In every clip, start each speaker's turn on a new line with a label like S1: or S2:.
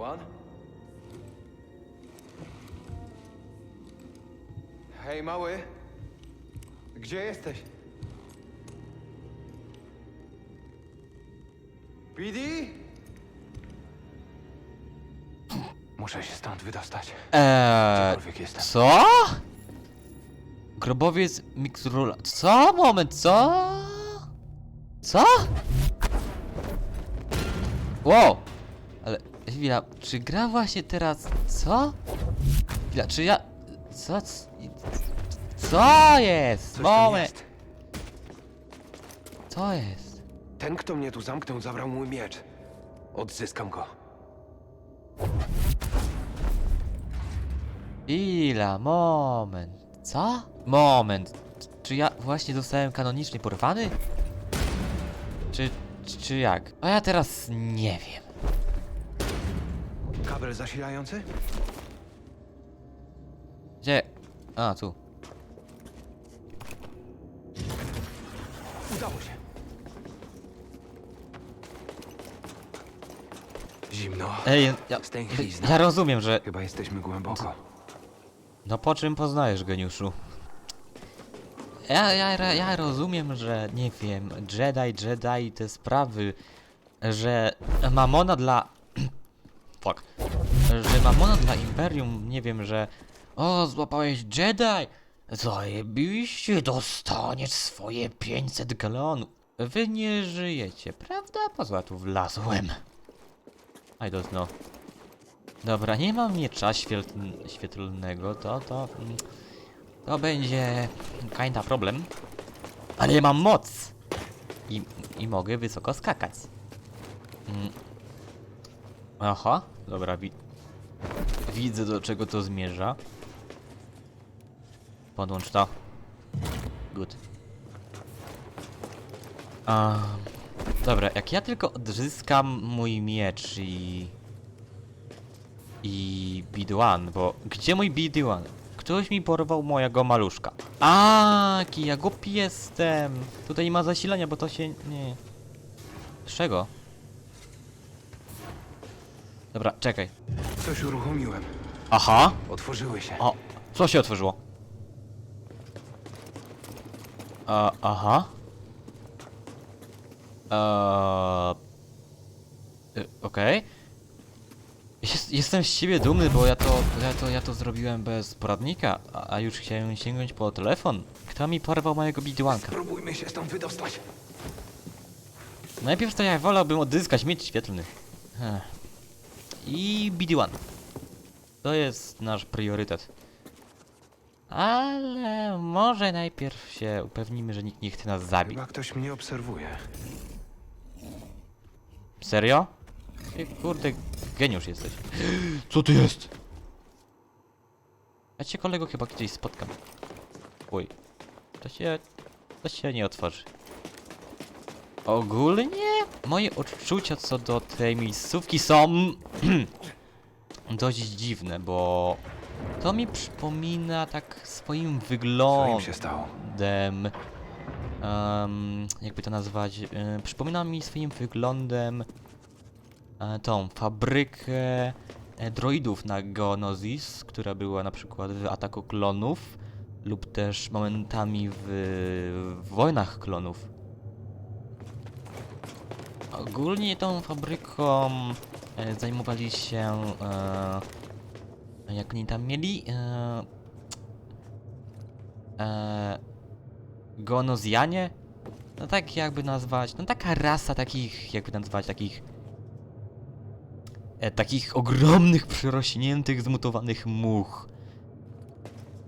S1: BD-1? Hej, mały! Gdzie jesteś? BD? Muszę się stąd wydostać.
S2: Eee,
S1: Gdziekolwiek jestem.
S2: co? Grobowiec miksrula. Co? Moment, co? Co? Wow! Chwila, czy gra właśnie teraz. Co? Chwila, czy ja. Co? Co jest?
S1: Coś tam
S2: Moment!
S1: jest.
S2: Co jest?
S1: Ten, kto mnie tu zamknął, zabrał mój miecz. Odzyskam go.
S2: Chwila, moment. Co? Moment. Czy ja właśnie zostałem kanonicznie porwany? Czy, czy jak? A ja teraz nie wiem.
S1: Kabel zasilający?
S2: Gdzie? A, tu.
S1: Udało się. Zimno.
S2: Ej, ja,
S1: Stęchlizna.
S2: ja rozumiem, że...
S1: Chyba jesteśmy głęboko.
S2: No po czym poznajesz, geniuszu? Ja, ja, ja rozumiem, że nie wiem, Jedi, Jedi, te sprawy, że mamona dla... Fuck. Że mamona dla Imperium, nie wiem, że... O, złapałeś Jedi! Zajebiście, dostaniesz swoje 500 galonów. Wy nie żyjecie, prawda? Poza tu wlazłem. I don't know. Dobra, nie mam miecza świetl- świetlnego, to, to... mm, To będzie... kinda problem. Ale mam moc! I, i mogę wysoko skakać. Mm. Aha, dobra, widzę do czego to zmierza. Podłącz to. Good. A, dobra, jak ja tylko odzyskam mój miecz i... I BD1, bo gdzie mój BD1? Ktoś mi porwał mojego maluszka. A, jaki ja głupi jestem. Tutaj nie ma zasilania, bo to się nie. Czego? Dobra, czekaj.
S1: Coś uruchomiłem.
S2: Aha.
S1: Otworzyły się.
S2: O, co się otworzyło? A, aha. Eee, y, Okej. Jest, jestem z siebie dumny, bo ja to, ja to, ja to zrobiłem bez poradnika, a, a już chciałem sięgnąć po telefon. Kto mi porwał mojego bidłanka?
S1: Spróbujmy się stąd wydostać.
S2: Najpierw to ja wolałbym odzyskać miecz świetlny. Ech. I BD-1. To jest nasz priorytet. Ale może najpierw się upewnimy, że nikt nie chce nas zabić.
S1: Chyba ktoś mnie obserwuje.
S2: Serio? Ty kurde, geniusz jesteś. Co to jest? Ja cię kolego chyba gdzieś spotkam. Uj. To się... To się nie otworzy. Ogólnie moje odczucia co do tej miejscówki są dość dziwne, bo to mi przypomina tak swoim
S1: Co im
S2: wyglądem
S1: się stało?
S2: wyglądem. em, jakby to nazwać? przypomina mi swoim wyglądem e, tą fabrykę e, droidów na Geonosis, która była na przykład w ataku klonów, lub też momentami w, w wojnach klonów. Ogólnie tą fabryką e, zajmowali się. E, jak oni tam mieli? E, e, Gonozjanie? No tak jakby nazwać, no taka rasa takich, jakby nazwać, takich e, takich ogromnych, przerośniętych, zmutowanych much.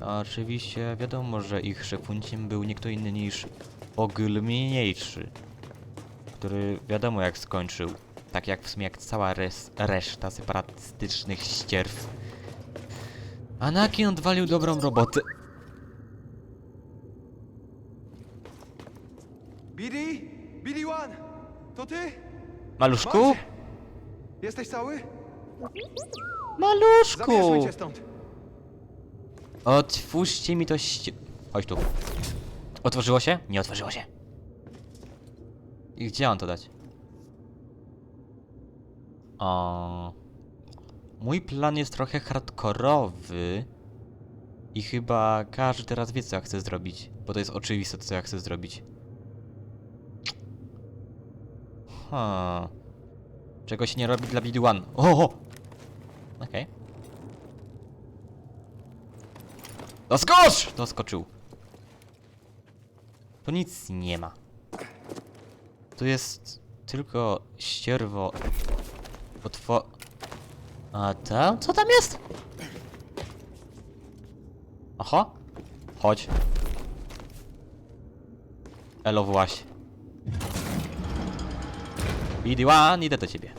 S2: A oczywiście wiadomo, że ich szefunciem był nie kto inny niż Ogl Mniejszy, który wiadomo jak skończył, tak jak w sumie jak cała res reszta separatystycznych ścierw. Anakin odwalił dobrą robotę.
S1: BD? BD-1! To ty?
S2: Maluszku?
S1: Jesteś cały?
S2: Maluszku!
S1: Zabierzmy cię stąd.
S2: Otwórzcie mi to ści... Chodź tu. Otworzyło się? Nie otworzyło się. I gdzie on to dać? O. Mój plan jest trochę hardkorowy. I chyba każdy teraz wie, co ja chcę zrobić. Bo to jest oczywiste, co ja chcę zrobić. Ha. Czego się nie robi dla BD1. O! Okej. Doskocz! Doskoczył. Tu nic nie ma. Tu jest tylko ścierwo. Otwo... A tam? Co tam jest? Aha. Chodź. Elo właśnie. BD1, idę do ciebie.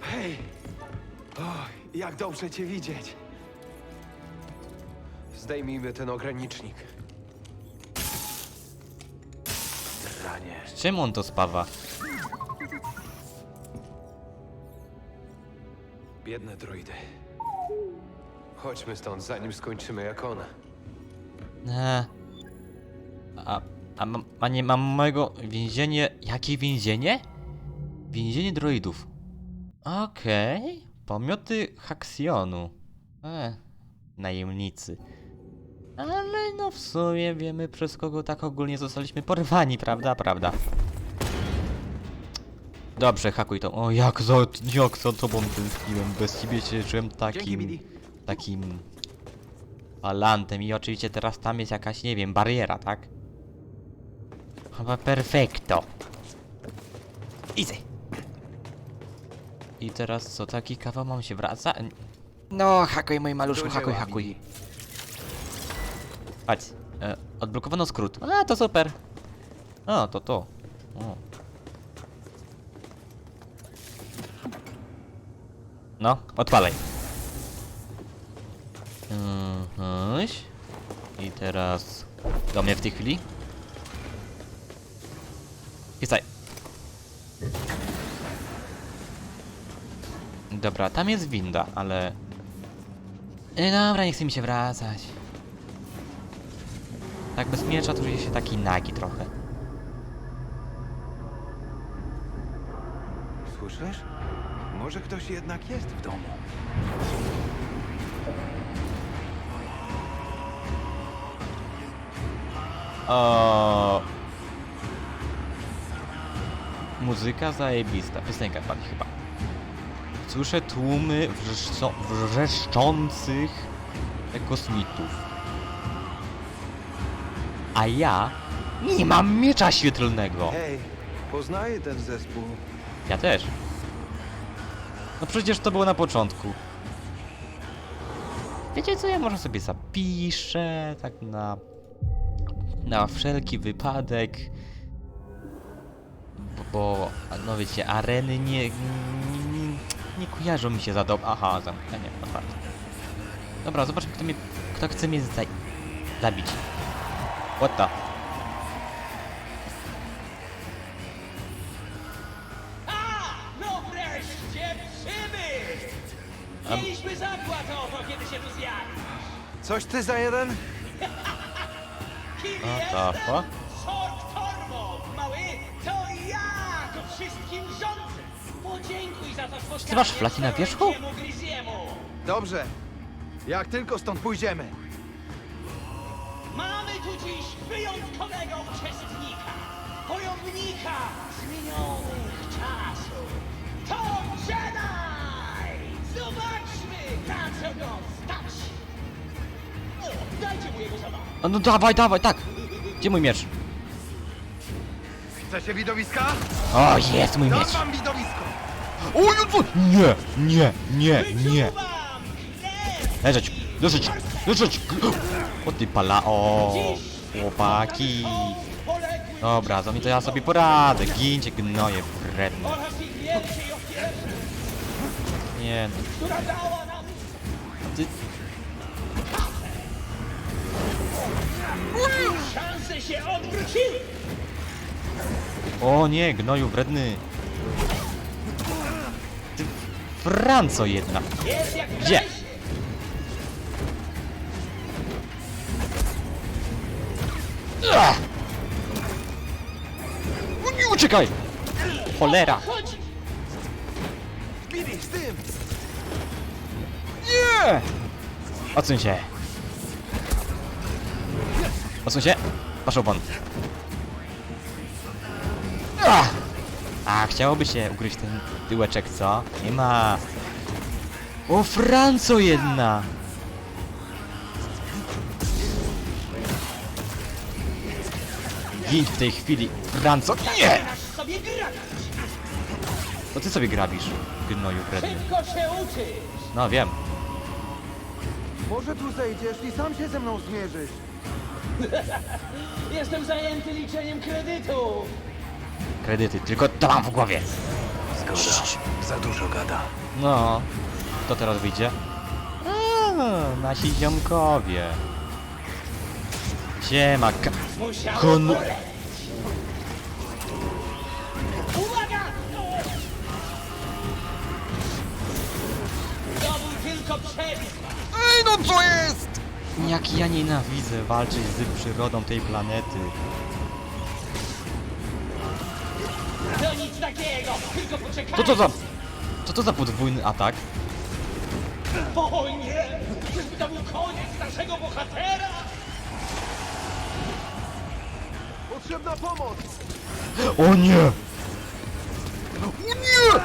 S1: Hej! O, jak dobrze cię widzieć. Zdejmijmy ten ogranicznik. Ranie.
S2: Z czym on to spawa?
S1: Biedne droidy. Chodźmy stąd, zanim skończymy jak ona.
S2: Eee. A, a, a nie mam mojego więzienie. Jakie więzienie? Więzienie droidów. Okej. Pomioty Haksionu. E, najemnicy. Ale no w sumie wiemy przez kogo tak ogólnie zostaliśmy porwani, prawda? Prawda. Dobrze, hakuj to. O, jak za, jak za tobą tęskniłem. Bez ciebie się czułem takim... Takim... Falantem i oczywiście teraz tam jest jakaś, nie wiem, bariera, tak? Chyba perfekto. Easy. I teraz co, taki kawał mam się wraca? No, hakuj mój maluszku, hakuj, hakuj. Chodź. E, odblokowano skrót. A, to super. O, to to. O. No, odpalaj. Mhm. I teraz do mnie w tej chwili. Pisaj. Dobra, tam jest winda, ale... E, dobra, nie chce mi się wracać. Tak bez miecza to czuję się taki nagi trochę.
S1: Słyszysz? Może ktoś jednak jest w domu.
S2: O... Muzyka zajebista. Piosenka bardziej chyba. Słyszę tłumy wrzeszczą, wrzeszczących kosmitów. A ja nie mam miecza świetlnego.
S1: Hej, poznaję ten zespół.
S2: Ja też. No przecież to było na początku. Wiecie co, ja może sobie zapiszę, tak na... Na wszelki wypadek. Bo, bo no wiecie, areny nie... Nie, nie, nie kojarzą mi się za dobrze. Aha, zamknięcie, otwarte. Dobra, zobaczmy kto mnie... Kto chce mnie za... zabić. What the...
S3: A! No wreszcie przybył! Mieliśmy zakład o to, kiedy się tu zjawi.
S1: Coś ty za jeden?
S3: Kim
S2: What the
S3: jestem?
S2: fuck?
S3: Short Tormo, mały! To ja tu wszystkim rządzę! Podziękuj za to spotkanie
S2: Ty masz flaki na wierzchu?
S4: Dobrze. Jak tylko stąd pójdziemy.
S3: Mamy tu dziś wyjątkowego uczestnika! Wojownika zmienionych czasów! To Jedi! Zobaczmy, na co go stać! O, dajcie mu jego zabawę!
S2: A no dawaj, dawaj, tak! Gdzie mój miecz?
S4: Chcecie widowiska?
S2: O, jest mój
S4: Dam
S2: miecz!
S4: wam widowisko.
S2: O, Jezu! Nie, nie, nie, nie!
S3: Wyczuwam krew!
S2: Leżeć, leżeć, leżeć! O ty pala, o, chłopaki! Dobra, za mnie to ja sobie poradzę, gincie gnoje wredne. Nie, no, ty... O nie, gnoju wredny! Ty, Franco jedna! Gdzie?
S3: Nie
S2: uciekaj! Cholera! Nie! Odsuń się. Odsuń się. Masz opon. A, chciałoby się ugryźć ten tyłeczek, co? Nie ma. O, Franco jedna! Gin w tej chwili, Franco! Nie! To ty sobie grabisz, gnoju kredny.
S3: Szybko się uczysz!
S2: No wiem.
S4: Może tu zejdziesz i sam się ze mną zmierzysz.
S3: Jestem zajęty liczeniem kredytów!
S2: Kredyty, tylko to mam w głowie.
S1: Zgoda. Za dużo gada.
S2: No, kto teraz wyjdzie? A, nasi ziomkowie. Siema, ka- Kon-!
S3: Uwaga! To był tylko przepis!
S2: Ej, no co jest? Jak ja nienawidzę walczyć z przyrodą tej planety.
S3: To nic takiego! Tylko poczekaj!
S2: Co to za... Co to za podwójny atak?
S3: O nie! Czyżby to był koniec naszego bohatera?
S4: Potrzebna pomoc!
S2: O nie! O nie!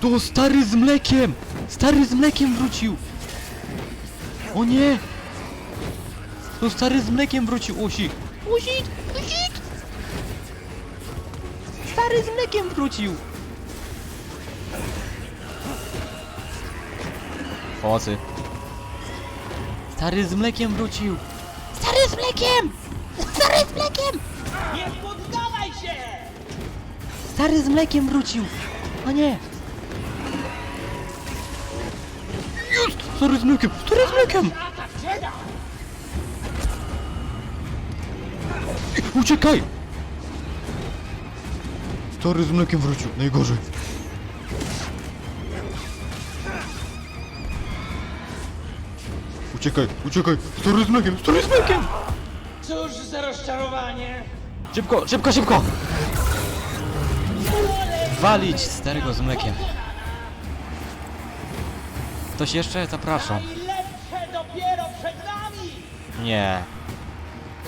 S2: To stary z mlekiem! Stary z mlekiem wrócił! O nie! To stary z mlekiem wrócił, Usik! Usik! Usik! Stary z mlekiem wrócił! Pomocy. Stary z mlekiem wrócił! Stary z mlekiem! Stary z mlekiem!
S3: Nie poddawaj się!
S2: Stary z mlekiem wrócił! O nie! Jest! Stary z mlekiem! Stary z mlekiem!
S3: Atak Jedi!
S2: Uciekaj! Stary z mlekiem wrócił. Najgorzej. Uciekaj, uciekaj! Stary z mlekiem! Stary z mlekiem!
S3: Cóż za rozczarowanie!
S2: Szybko, szybko, szybko! Walić starego z mlekiem. Ktoś jeszcze? Zapraszam.
S3: Najlepsze dopiero przed nami!
S2: Nie.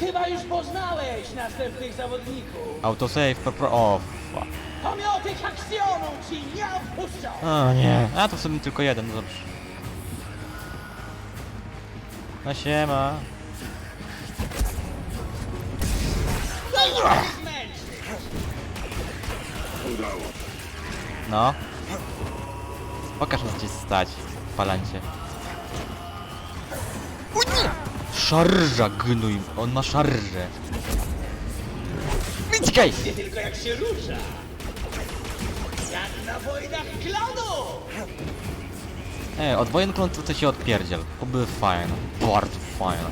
S3: Chyba już poznałeś następnych zawodników.
S2: Autosave, pro... O, fuck.
S3: Pomioty Haksionu ci nie odpuszczą!
S2: O nie, a to w sumie tylko jeden, no dobrze. No siema. No. Pokaż co ci stać, palancie. Szarża gnój, on ma szarżę. Wyciekaj!
S3: Nie tylko jak się rusza! Jak na wojnach klonu!
S2: Ej, od wojen klątwy to się odpierdziel. To były fajne. Bardzo fajne.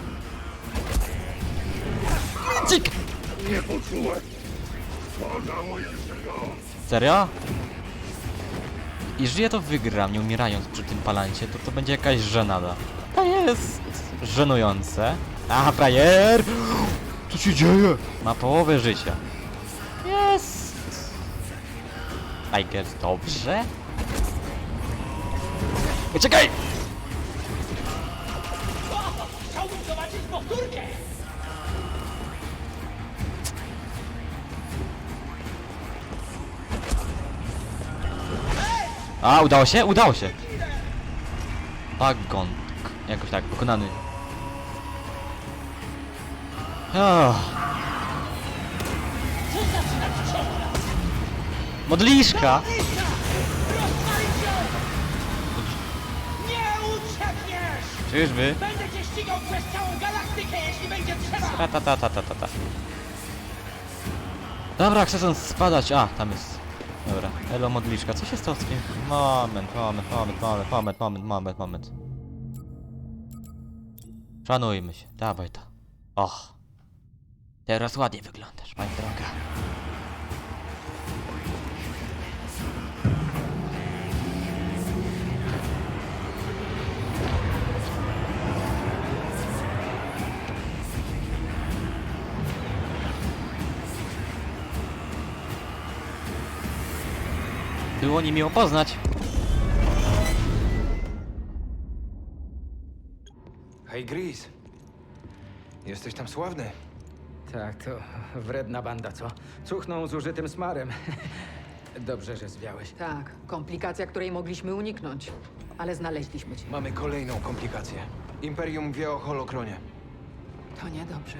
S2: Wyciek!
S5: Nie poczułem.
S2: Serio? Jeżeli ja to wygram, nie umierając przy tym palancie, to to będzie jakaś żenada. To jest żenujące. A, frajer! Co się dzieje? Ma połowę życia. Jest. Guess dobrze? Uciekaj!
S3: Chciałbym zobaczyć powtórkę!
S2: A, udało się? Udało się! Pagon. Jakoś tak, pokonany. Oh. Modliszka! Czyżby?
S3: Będę cię ścigał przez całą galaktykę, jeśli będzie trzeba!
S2: Ta ta ta ta ta ta. Dobra, chcę stąd spadać. A, tam jest. Dobra, elo modliszka. Co się stało z tym? Moment, moment, moment, moment, moment, moment, moment, moment. Szanujmy się. Dawaj to. Och. Teraz ładnie wyglądasz, moja droga. Było niemiło poznać.
S1: Hej, Gris. Jesteś tam sławny.
S6: Tak, to wredna banda, co? Cuchną zużytym smarem. Dobrze, że zwiałeś.
S7: Tak, komplikacja, której mogliśmy uniknąć. Ale znaleźliśmy cię.
S1: Mamy kolejną komplikację. Imperium wie o holokronie.
S7: To niedobrze.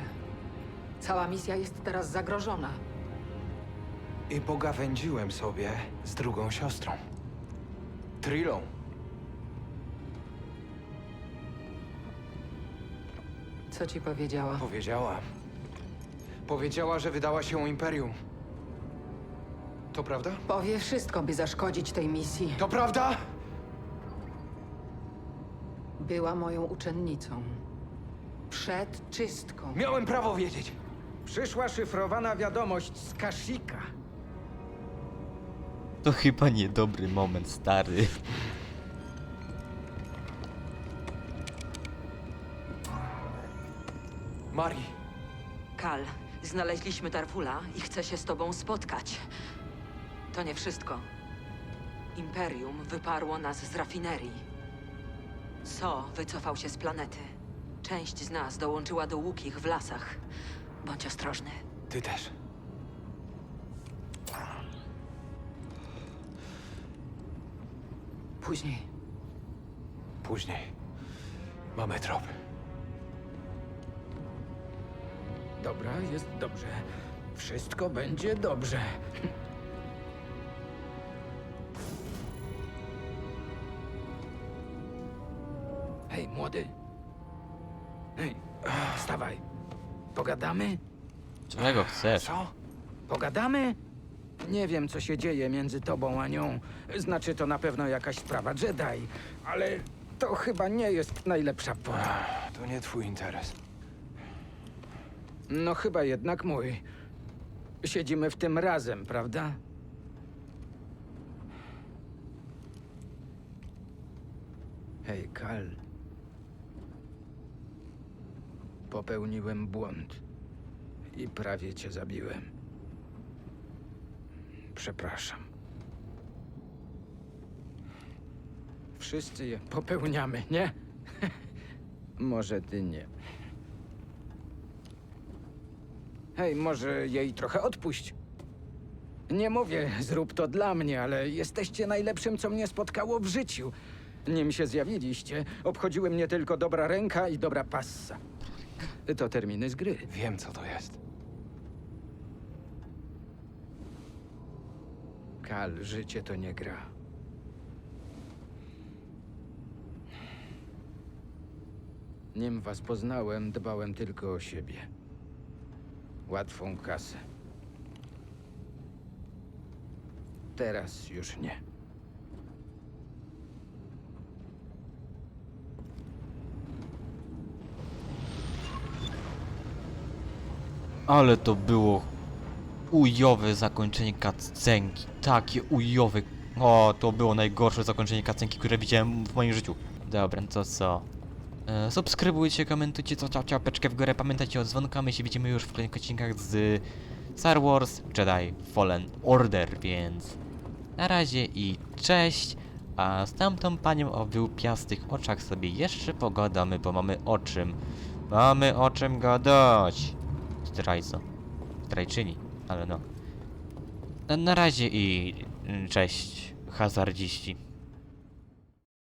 S7: Cała misja jest teraz zagrożona.
S1: I pogawędziłem sobie z drugą siostrą. Trillą.
S7: Co ci powiedziała?
S1: Powiedziała. Powiedziała, że wydała się Imperium. To prawda?
S7: Powie wszystko, by zaszkodzić tej misji.
S1: To prawda?
S7: Była moją uczennicą. Przed czystką.
S1: Miałem prawo wiedzieć.
S6: Przyszła szyfrowana wiadomość z Kashika.
S2: To chyba niedobry moment, stary.
S1: Mari,
S8: Kal, znaleźliśmy Darfula i chcę się z tobą spotkać. To nie wszystko. Imperium wyparło nas z rafinerii. So wycofał się z planety. Część z nas dołączyła do łukich w lasach. Bądź ostrożny.
S1: ty też.
S7: Później.
S1: Później. Mamy trop.
S6: Dobra, jest dobrze. Wszystko będzie dobrze. Hej, młody. Hej, wstawaj. Pogadamy?
S2: Czego chcesz?
S1: Co?
S6: Pogadamy? Nie wiem, co się dzieje między tobą a nią. Znaczy, to na pewno jakaś sprawa Jedi, ale to chyba nie jest najlepsza pora.
S1: To nie twój interes.
S6: No chyba jednak mój. Siedzimy w tym razem, prawda? Hej, Kal. Popełniłem błąd. I prawie cię zabiłem. Przepraszam. Wszyscy je popełniamy, nie? Może ty nie. Hej, może jej trochę odpuść. Nie mówię, zrób to dla mnie, ale jesteście najlepszym, co mnie spotkało w życiu. Nim się zjawiliście, obchodziły mnie tylko dobra ręka i dobra passa. To terminy z gry.
S1: Wiem, co to jest.
S6: Kal, życie to nie gra. Nim was poznałem, dbałem tylko o siebie. Łatwą kasę. Teraz już nie.
S2: Ale to było ujowe zakończenie cutscenki. Takie ujowe. O, to było najgorsze zakończenie cutscenki, które widziałem w moim życiu. Dobra, to co? E, subskrybujcie, komentujcie, co ciao, ciao, peczkę w górę. Pamiętajcie o dzwonku, a my się widzimy już w kolejnych odcinkach z Star Wars Jedi Fallen Order, więc na razie i cześć. A z tamtą panią o wyłupiastych oczach sobie jeszcze pogadamy, bo mamy o czym. Mamy o czym gadać. Zdrajco. Zdrajczyni, ale no. Na- Na razie i mm, cześć, hazardziści.